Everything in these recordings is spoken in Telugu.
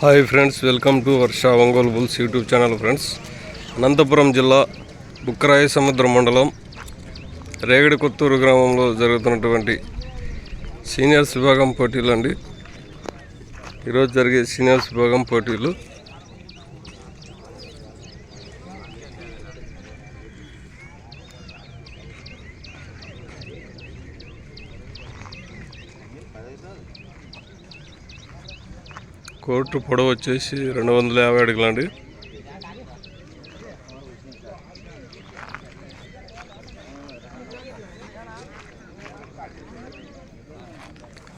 Hi friends welcome to Varsha Ongole bulls YouTube channel friends Anantapuram జిల్లా బుక్కరాయ సముద్ర మండలం రేగడి కొత్తూరు గ్రామంలో జరుగుతున్నటువంటి సీనియర్స్ విభాగం పోటీలు అండి ఈరోజు జరిగే సీనియర్స్ విభాగం పోటీలు కోర్టు పొడవు వచ్చేసి రెండు వందల యాభై అడుగులండి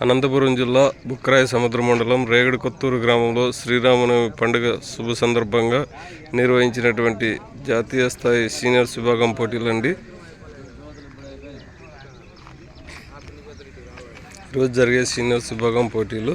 అనంతపురం జిల్లా బుక్రాయ సముద్ర మండలం రేగడి కొత్తూరు గ్రామంలో శ్రీరామనవమి పండుగ శుభ సందర్భంగా నిర్వహించినటువంటి జాతీయ స్థాయి సీనియర్స్ విభాగం పోటీలండి. ఈరోజు జరిగే సీనియర్స్ విభాగం పోటీలు.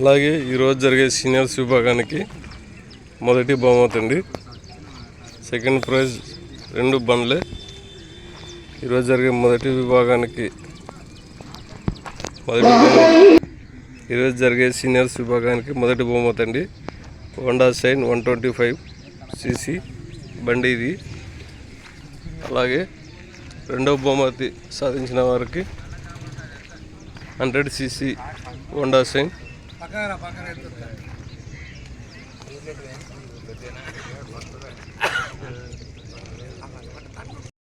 అలాగే ఈరోజు జరిగే సీనియర్స్ విభాగానికి మొదటి బహుమతి అండి. సెకండ్ ప్రైజ్ రెండు బండ్లే. ఈరోజు జరిగే మొదటి విభాగానికి మొదటి ఈరోజు జరిగే సీనియర్స్ విభాగానికి మొదటి బహుమతి అండి. Honda Shine one twenty five CC బండి ఇది. అలాగే రెండవ బహుమతి సాధించిన వారికి హండ్రెడ్ సీసీ హోండా సైన్